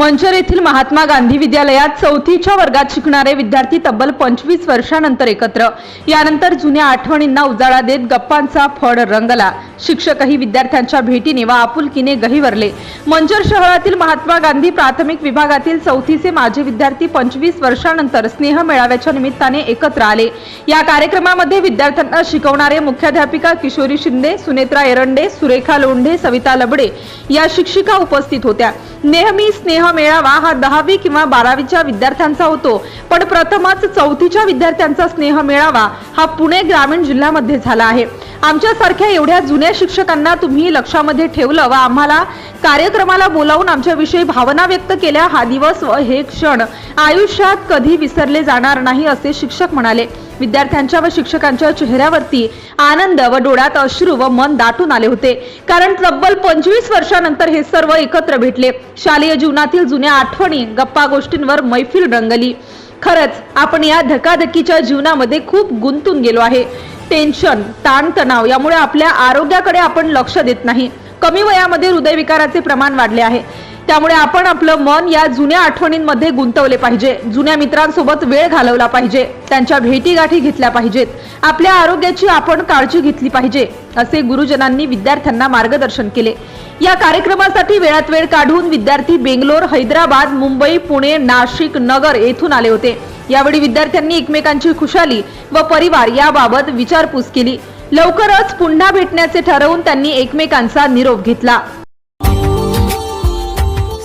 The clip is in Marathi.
मंचर येथील महात्मा गांधी विद्यालयात चौथीच्या वर्गात शिकणारे विद्यार्थी तब्बल पंचवीस वर्षानंतर एकत्र. यानंतर जुन्या आठवणींना उजाळा देत गप्पांचा फड रंगला. शिक्षकही विद्यार्थ्यांच्या भेटीने व आपुलकीने गहिवरले मंचर शहरातील महात्मा गांधी प्राथमिक विभागातील चौथीचे माजी विद्यार्थी पंचवीस वर्षानंतर स्नेह मेळाव्याच्या निमित्ताने एकत्र आले. या कार्यक्रमामध्ये विद्यार्थ्यांना शिकवणारे मुख्याध्यापिका किशोरी शिंदे सुनेत्रा एरंडे सुरेखा लोंढे सविता लबडे या शिक्षिका उपस्थित होत्या. नेहमी स्नेह मेळावा हा दहावी किंवा बारावीच्या विद्यार्थ्यांचा होतो पण प्रथमच चौथीच्या विद्यार्थ्यांचा स्नेह मेळावा हा पुणे ग्रामीण जिल्ह्यामध्ये झाला आहे. आमच्यासारख्या एवढ्या जुन्या शिक्षकांना तुम्ही लक्षामध्ये ठेवलं व आम्हाला कार्यक्रमाला बोलावून आमच्याविषयी भावना व्यक्त केल्या हा दिवस व हे क्षण आयुष्यात कधी विसरले जाणार नाही असे शिक्षक म्हणाले. विद्यार्थ्यांच्या व शिक्षकांच्या चेहऱ्यावरती आनंद व डोळ्यात अश्रू व मन दाटून आले होते. कारण तब्बल पंचवीस वर्षानंतर हे सर्व एकत्र भेटले. शालेय जीवनातील जुन्या आठवणी गप्पा गोष्टींवर मैफिल रंगली. खरंच आपण या धकाधकीच्या जीवनामध्ये खूप गुंतून गेलो आहे. टेन्शन ताणतणाव यामुळे आपल्या आरोग्याकडे आपण लक्ष देत नाही. कमी वयामध्ये हृदयविकाराचे प्रमाण वाढले आहे. त्यामुळे आपण आपलं मन या जुन्या आठवणींमध्ये गुंतवले पाहिजे. जुन्या मित्रांसोबत वेळ घालवला पाहिजे. त्यांच्या भेटीगाठी घेतल्या पाहिजेत. आपल्या आरोग्याची आपण काळजी घेतली पाहिजे असे गुरुजनांनी विद्यार्थ्यांना मार्गदर्शन केले. या कार्यक्रमासाठी वेळात वेळ काढून विद्यार्थी बेंगलोर हैदराबाद मुंबई पुणे नाशिक नगर येथून आले होते. यावेळी विद्यार्थ्यांनी एकमेकांची खुशाली व परिवार याबाबत विचारपूस केली. लवकरच पुन्हा भेटण्याचे ठरवून त्यांनी एकमेकांचा निरोप घेतला.